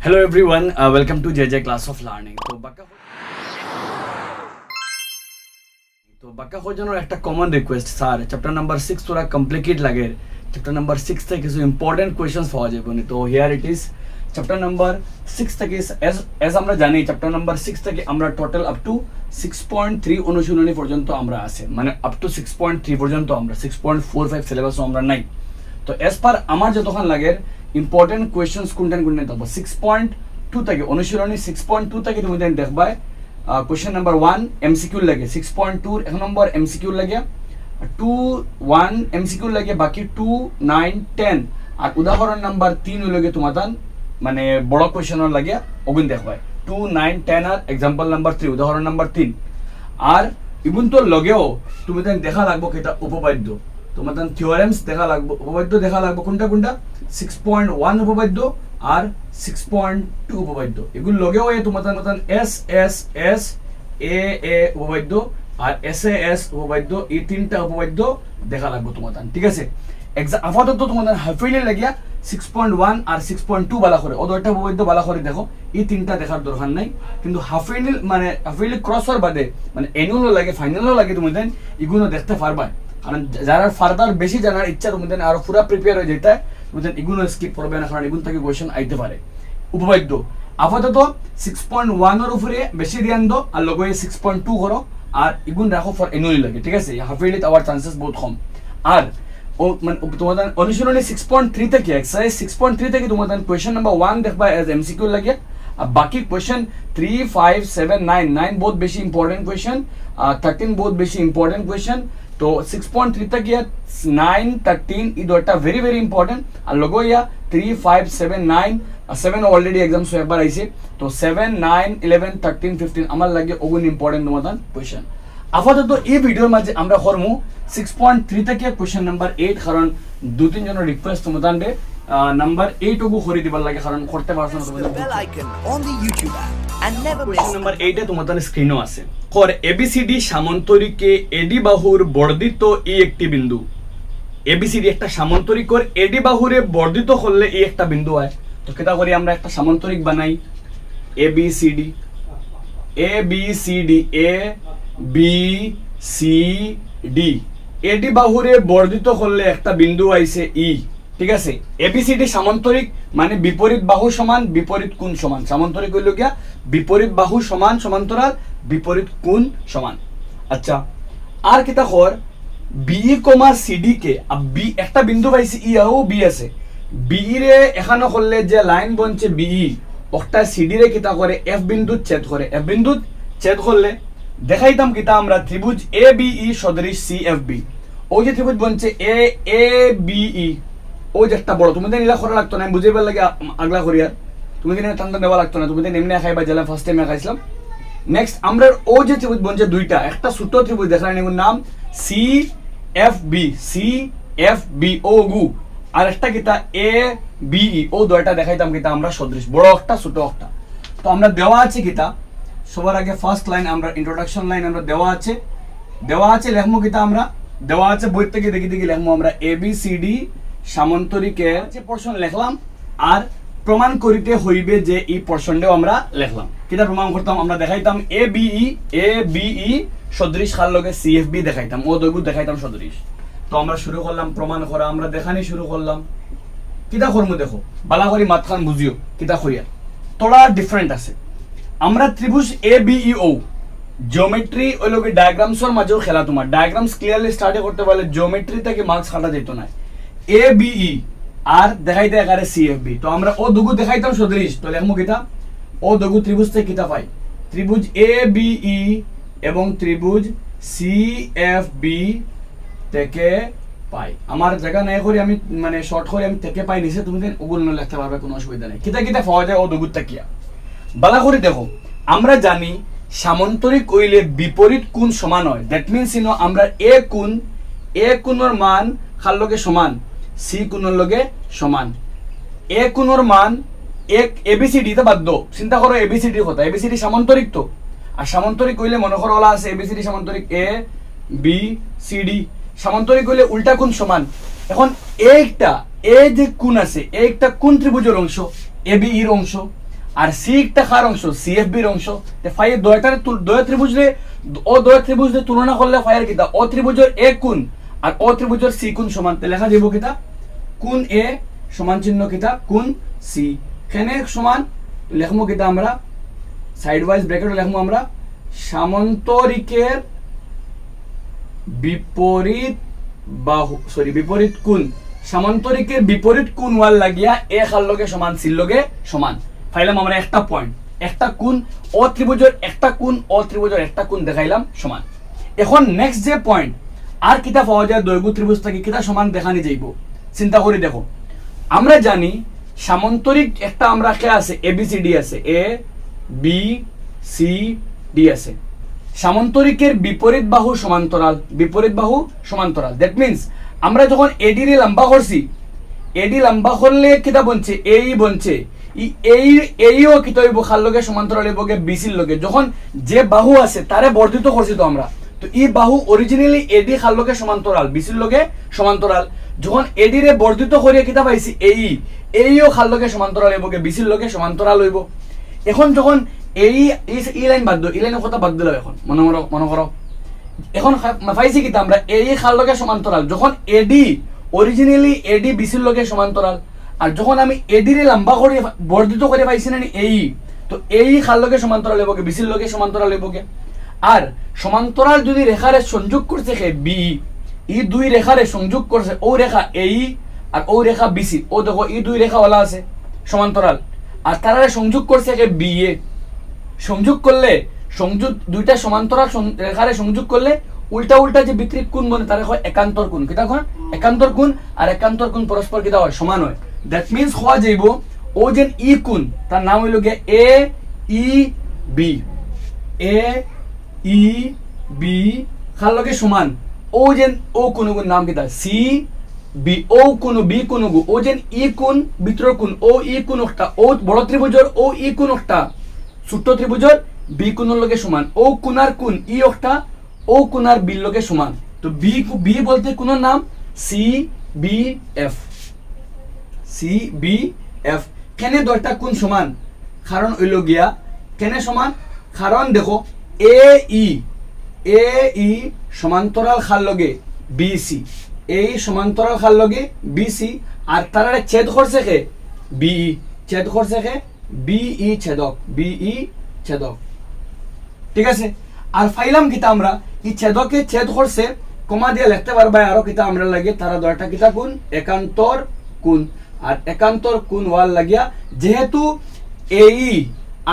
Hello everyone, uh, welcome to JJ Class of Learning. তো বাক্কা তো বাক্কা খোঁজানোর একটা common request sir chapter number six তোরা কমপ্লিকেট লাগে চ্যাপ্টার নাম্বার সিক্স থেকে কিছু ইম্পর্টেন্ট কোয়েশনস পাওয়া যাবে নি। তো here it is chapter number six থেকে এজ আমরা জানি চ্যাপ্টার নাম্বার সিক্স থেকে আমরা total up to six point three অনুশীলনী পর্যন্ত আমরা আছে মানে up to six point three পর্যন্ত আমরা সিক্স পয়েন্ট ফোর ফাইভ সিলেবাসও আমরা নাই তো এস পার আমার যতক্ষণ লাগে ইম্পর্টেন্ট কোয়েশনস কোনটা কোনটা দেখব। সিক্স পয়েন্ট টু থেকে, অনুশীলনী সিক্স পয়েন্ট টু থেকে তুমি দেখবাই কোয়েশন নাম্বার ওয়ান এমসিকিউ লাগে। সিক্স পয়েন্ট টু এক নম্বর এমসিকিউ লাগে। টু ওয়ান এমসিকিউ লাগে, বাকি টু নাইন টেন আর উদাহরণ নাম্বার তিন লাগে তোমার মানে বড় কোয়েশনের লাগে, ওগুন দেখবাই টু নাইন টেন আর এক্সাম্পল নাম্বার থ্রি উদাহরণ নাম্বার তিন। আর ইগুন তো লগেও তুমি দেখা লাগবো কেটা উপবাদ্য তোমার তান থিওরেমস দেখা লাগবো উপবাদ্য দেখা লাগবো কোনটা কোনটা? সিক্স পয়েন্ট ওয়ান উপবাদ্য আর সিক্স পয়েন্ট টু উপবাদ্য এগুলো লগেও এ তোমার তান S S S A A উপবাদ্য আর এস এ এস উপবাদ্য এই তিনটা উপবাদ্য দেখা লাগবো তোমার ঠিক আছে? এক্সাম আপাতত তোমার হাফিলে লাগিয়া সিক্স পয়েন্ট ওয়ান আর সিক্স পয়েন্ট টু বালা করে। ও দুইটা উপবাদ্য বালা করে দেখো, এই তিনটা দেখার দরকার নাই। কিন্তু হাফিল মানে হাফিল ক্রসর বাদে মানে এনুয়ালও লাগে ফাইনালও লাগে তুমি দেন এগুলো দেখতে পারবা। কারণ যারা ফার্দার বেশি জানার ইচ্ছা, তুমি আরও পুরা প্রিপেয়ার হয়ে যেতে, তুমি এগুলো স্কিপ করবে না, কারণ এগুলো থেকে কোয়েশন আইতে পারে। উপবাদ্য। আপাতত সিক্স পয়েন্ট ওয়ানের উপরে বেশি ধ্যান দো আর লগে সিক্স পয়েন্ট টু করো, আর এগুন রাখো ফর এনুয়ালি লাগে, ঠিক আছে? হাফ হাফিলিত আওয়ার চান্সেস বহুত কম। আর, ও মানে তোমাদের অনুশীলনী সিক্স পয়েন্ট থ্রি থেকে এক্সারসাইজ সিক্স পয়েন্ট থ্রি থেকে তোমাদের কোয়েশন নাম্বার ওয়ান দেখবা এজ এম এমসিকিউ লাগে। আর বাকি question three five seven nine nine বহুত বেশি ইম্পর্টেন্ট কোয়েশন আর থার্টিন বহুত বেশি ইম্পর্টেন্ট কোয়েশন তো সিক্স পয়েন্ট থ্রি থেকে নাইন থার্টিন এই দুটা ভেরি ভেরি ইম্পর্টেন্ট আর লগো ইয়া three five seven nine seven already exams একবার আইছে। তো seven nine eleven thirteen fifteen আমার লাগে ওগুন ইম্পর্টেন্ট তোমাদের কোয়েশন আপাতত এই ভিডিওর মাঝে আমরা করমু সিক্স পয়েন্ট থ্রি থেকে কোয়েশন নাম্বার এইট কারণ দু তিনজনের রিকোয়েস্ট তোমাদের নাম্বার এইট ওগু করে দিবার লাগে কারণ করতে পারছ না তোমাদের নাম্বার এইটে তোমাদের স্ক্রিনও আছে। কর এবিসিডি সামন্তরিকে এডি বাহুর বর্ধিত ই একটি বিন্দু। এবিসিডি একটা সামন্তরিকর এডি বাহুরে বর্ধিত করলে এই একটা বিন্দু হয়। তো কেটা করি আমরা একটা সামন্তরিক বানাই। A B C D A B C D A B C D AD বাহুরে বর্ধিত করলে একটা বিন্দু আইছে ই। ঠিক আছে? এবিসিডি সামান্তরিক মানে বিপরীত বাহু সমান বিপরীত কোণ সমান। সামান্তরিক হইল গিয়া বিপরীত বাহু সমান সমান্তরাল, বিপরীত কোণ সমান। আচ্ছা আর কিতা কর? বি কমা সিডি কে বি একটা বিন্দু পাইছি ই আও বি আছে। বি রে এখানে করলে যে লাইন বনছে বিই একটা সিডি রে কিতা করে এফ বিন্দুত ছেদ করে এফ বিন্দুত ছেদ করলে দেখাইতাম কিতা আমরা ত্রিভুজ এ বি ই সদৃশ সি এফ বি ও যে ত্রিভুজ বনছে এ এ বি ই ও যে একটা বড়, তুমি তো নীলা করা লাগতো না, আমি বুঝিবার লাগে আগলা করিয়ার তুমি দিনে টান দেওয়া লাগতো না, তুমি দিন এমনি খাইবা জেলা ফার্স্ট টাইম খাইছিলাম নেক্সট আমরা ও যে ত্রিভুজ বনছে দুইটা, একটা ছোট ত্রিভুজ দেখালেন এগুলোর নাম C F B C F B ও গু আর একটা কিতা এ বি ও দুইটা দেখাইতাম কিতা আমরা সদৃশ, বড় একটা, ছোট একটা। তো আমরা দেওয়া আছে কিতা সবার আগে ফার্স্ট লাইন আমরা ইন্ট্রোডাকশন লাইন আমরা দেওয়া আছে। দেওয়া আছে লেখমো কিতা আমরা? দেওয়া আছে বই থেকে দেখি দেখি লেখমো আমরা এ বি সি ডি সামন্তরিকে যে পোর্শন লেখলাম, আর প্রমাণ করিতে হইবে যে এই পোর্শনটাও আমরা লেখলাম। কিতা প্রমাণ করতাম? আমরা দেখাইতাম A B E A B E সদৃশ খার লগে সি এফ বি দেখাইতাম। ও দৈগুত দেখাইতাম সদৃশ। তো আমরা শুরু করলাম, প্রমাণ করা। আমরা দেখানি শুরু করলাম। কিতা করমু দেখো? বালা করি মাতখান বুঝিও কিতা করিয়া। তোরা ডিফারেন্ট আছে। আমরা ত্রিভুজ A B E O geometry ওই লোক ডায়াগ্রামসের মাঝেও খেলা তোমার ডায়াগ্রামস ক্লিয়ারলি স্টাডি করতে পারলে জিওমেট্রি থেকে মার্কস কাটা যেত না এ বি ই আর দেখাইতে একারে সি এফ বি তো আমরা ও দুগু দেখাইতাম সদৃশ। তো লেখমু কিতা ও দুগু ত্রিভুজ থেকে কিতা পাই। ত্রিভুজ এ বি ই এবং ত্রিভুজ সি এফ বি থেকে পাই। আমার জায়গা নাই করে আমি মানে শর্ট করে আমি থেকে পাই নিছে তুমি ওগুলো লিখতে পারবে, কোনো অসুবিধা নেই। কিতা কিতা পাওয়া যায় ও দুগুর তাকিয়া। বালা করে দেখো, আমরা জানি সামন্তরিক কইলে বিপরীত কোণ সমান হয়। দ্যাট মিনস ইনো আমরা এ কোণ এ কোণের মান খার সমান। সি কোণের লগে সমান। এ কোণের মান এক এবিসিডি তে বাদ। চিন্তা করো এবিসিডি কথা। এবিসিডি সামন্তরিক তো আর সামন্তরিক কইলে মনে করো ওলা আছে। এবিসিডি সামন্তরিক এ, বি সি ডি। সামন্তরিক কইলে উল্টা কোণ সমান। এখন একটা, এ যে কোণ আছে, একটা কোন ত্রিভুজের অংশ, এ বি ইর অংশ আর সি একটা কার অংশ সিএফবির অংশ। তে ফাই দয়টার দয় ত্রিভুজ রে ও দয় ত্রিভুজ রে তুলনা করলে ফায়ার কিতা ও ত্রিভুজের এ কোণ আর ও ত্রিভুজের সি কোণ সমান। তে লেখা দিব কিতা কোণ এ সমান চিহ্ন কিতা কোন সি? এখানে সমান? লেখমু কিতা আমরা সাইড ওয়াইজ ব্র্যাকেট লেখমু আমরা, সামন্তরিকের বিপরীত বাহু সরি বিপরীত কোণ। সামান্তরিকের বিপরীত কোণ ওয়াল লাগিয়া এ খাল লগে সমান সিল লগে সমান। ফাইলাম আমরা একটা পয়েন্ট একটা কোন ও ত্রিভুজের একটা কোন ও ত্রিভুজের একটা কোন দেখাইলাম সমান। এখন নেক্সট যে পয়েন্ট আর কিতা পাওয়া যায় দৈর্ঘ্য ত্রিভুজ থেকে কিতা সমান দেখানি যাইব। চিন্তা করে দেখো। আমরা জানি সামান্তরিক একটা আমরা কে আছে? এ বি সি ডি আছে। এ বি সি ডি আছে। সামান্তরিকের বিপরীত বাহু সমান্তরাল, বিপরীত বাহু সমান্তরাল। দ্যাট মিন্স আমরা যখন এডি রে লম্বা করছি এডি লম্বা করলে কিতা বনছে? এই বনছে। ই- এই এইও কিতা হইব? খার লগে সমান্তরাল হইবগে বিসির লগে। যখন যে বাহু আছে, তারে বর্ধিত করছি তো আমরা। তো ই বাহু অরিজিনালি এডি খার লগে সমান্তরাল বিসির লগে সমান্তরাল। যখন এডি রে বর্ধিত করিয়া কিতা পাইছি এই, এইও খার লগে সমান্তরাল হইবগে বিসির লগে সমান্তরাল হইব। এখন যখন এই এই লাইন বাদ দিও ই লাইনের কথা বাদ দিলাম এখন, মনে মনে করো এখন পাইছি কি আমরা এই খাল লগে সমান্তরাল যখন এডি অরিজিনালি এডি বিসির লগে সমান্তরাল আর যখন আমি এডি রে লম্বা করে বর্ধিত করে পাইছি না এই, তো এই খাল লগে সমান্তরাল হইবগে বিসির লগে সমান্তরাল হইবগে আর সমান্তরাল যদি রেখারে সংযোগ করছে বি ই দুই রেখারে সংযোগ করছে ও রেখা এই আর ও রেখা বিসি ও দেখো, ই দুই রেখা ওলা আছে, সমান্তরাল। আর তারা সংযোগ করছে কে বি এ। সংযোগ করলে, সংযোগ, দুইটা সমান্তরাল রেখারে সংযোগ করলে উল্টা উল্টা যে বিক্রিক কোণ বনে তার হয় একান্তর কোণ। কিতা হয় একান্তর কোণ আর একান্তর কোণ পরস্পর কিতা হয়? সমান হয়। দ্যাট মিন্স হওয়া যাইব ও যে ই কোণ, তার নাম হইল গিয়ে এ, ই, বি। এ, ই, বি খার লগে সমান। ও যেন ও কোনো কোন নাম কিতা সি বি ও কোনো বি কোনো গু ও যেন ই কোন ভিতর কোন ও ই কোন একটা ও বড় ত্রিভুজর ও ই কোন একটা। ছোট্ট ত্রিভুজর বি কোণের লগে সমান। ও কোনার কোন ই একটা ও কোনার বি লগে সমান। তো বি বি বলতে কোন নাম? C B F C B F কেনে দশটা কোন সমান? কারণ হইল গিয়া, কেনে সমান? কারণ দেখো এ ই এ ই সমান্তরাল খাল লগে বি সি এই সমান্তরাল খাল লগে বি সি আর তারারে ছেদ করছে কে? বি ই ছেদ করছে কে? B E ছেদক। B E ছেদক। ঠিক আছে? আর ফাইলাম কিতা আমরা? এই ছেদকে ছেদ করছে, কমা দিয়ে লিখতে পারবা আরও কিতা আমরা লাগে তারা দরটা কিতা কোন? একান্তর কোন? আর একান্তর কোন ওয়াল লাগিয়া, যেহেতু এই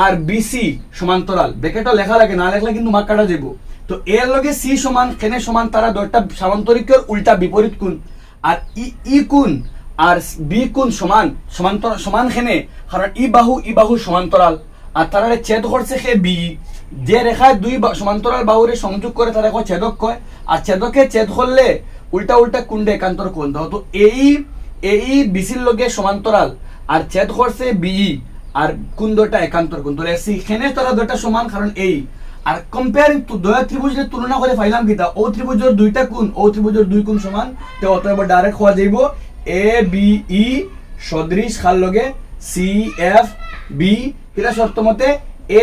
আর বিসি সমান্তরাল ব্র্যাকেটও লেখা লাগে, না লেখলে কিন্তু মার্ক কাটা যাব তো এর লগে সি সমান, কেনে সমান, তারা দরটা সামান্তরিকের উল্টা বিপরীত কোন আর ই ই কোন আর বি কোন সমান, সমান্তর, সমান খেনে কারণ ই বাহু ই বাহু সমান্তরাল। আর তারা ছেদ করছে সে বি। যে রেখায় দুই সমান্তরাল বাহুরে সংযোগ করে তারা কয় ছেদক কয়। আর ছেদকে ছেদ করলে উল্টা উল্টা কুণ্ডে একান্তর কোণ। তো এই এই বিসির লগে সমান্তরাল আর ছেদ করছে বি আর কোন দুটা একান্তর কোণ। তাহলে সেখানে তারা দুটা সমান? কারণ এই আর কম্পেয়ারিং দয়া ত্রিভুজের তুলনা করে পাইলাম কিতা ও ত্রিভুজের দুইটা কোণ, ও ত্রিভুজের দুই কোণ সমান, তো অতএব ডাইরেক্ট হওয়া যাইব এ বি ই সদৃশ খাল লগে সি এফ বি এটা শর্ত মতে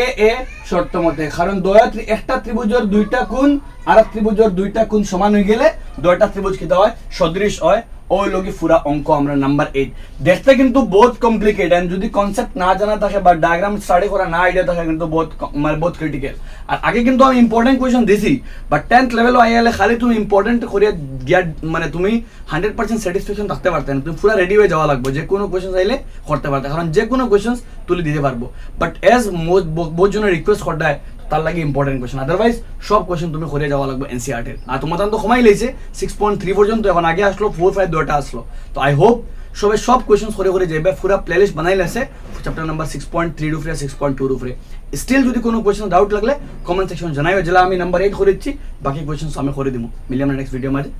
এ এ শর্ত মতে। কারণ দয়া একটা ত্রিভুজের দুইটা কোণ আর ত্রিভুজের দুইটা কোণ সমান হয়ে গেলে দয়টা ত্রিভুজ কিতা হয়? সদৃশ হয়। ওই লগে পুরা অঙ্ক, আমরা নাম্বার এইট দেখতে কিন্তু বহুত কমপ্লিকেট এন্ড যদি কনসেপ্ট না জানা থাকে বা ডায়াগ্রাম স্টাডি করা না আইডিয়া থাকে কিন্তু বহুত মানে বহুত ক্রিটিক্যাল আর আগে কিন্তু আমি ইম্পর্টেন্ট কোয়েশন দিছি বাট টেন্থ লেভেল আই গেলে খালি তুমি ইম্পর্টেন্ট করিয়া মানে তুমি হান্ড্রেড পার্সেন্ট স্যাটিসফ্যাকশন থাকতে পারতে না, তুমি পুরো রেডি হয়ে যাওয়া লাগবে, যে কোনো কোয়েশন চাইলে করতে পারতে, কারণ যে কোনো কোয়েশন তুলে দিতে পারব। বাট এজ বহুত জনের রিকোয়েস্ট করতে তার লাগে ইম্পর্টেন্ট কোয়েশন আদারওয়াইজ সব কোয়েশন তুমি করে যাওয়া লাগবে এনসিআরটির এর। আর তোমার তো সময় লেগেছে সিক্স পয়েন্ট থ্রি পর্যন্ত এখন আগে আসলো ফোর ফাইভ দুটা আসলো। তো আই হোপ সবাই সব কোয়েশন করে করে যাবে পুরো প্লেলিস্ট বানাই লেছে chapter number six point three রুফরে six point two রুফরে। স্টিল যদি কোনো কোয়েশন ডাউট লাগলে কমেন্ট সেকশন জানাইবে জেলা আমি নাম্বার এইট করে দিচ্ছি, বাকি কোয়েশন আমি করে দিব মিলিয়ে আমরা নেক্সট ভিডিও মাঝে।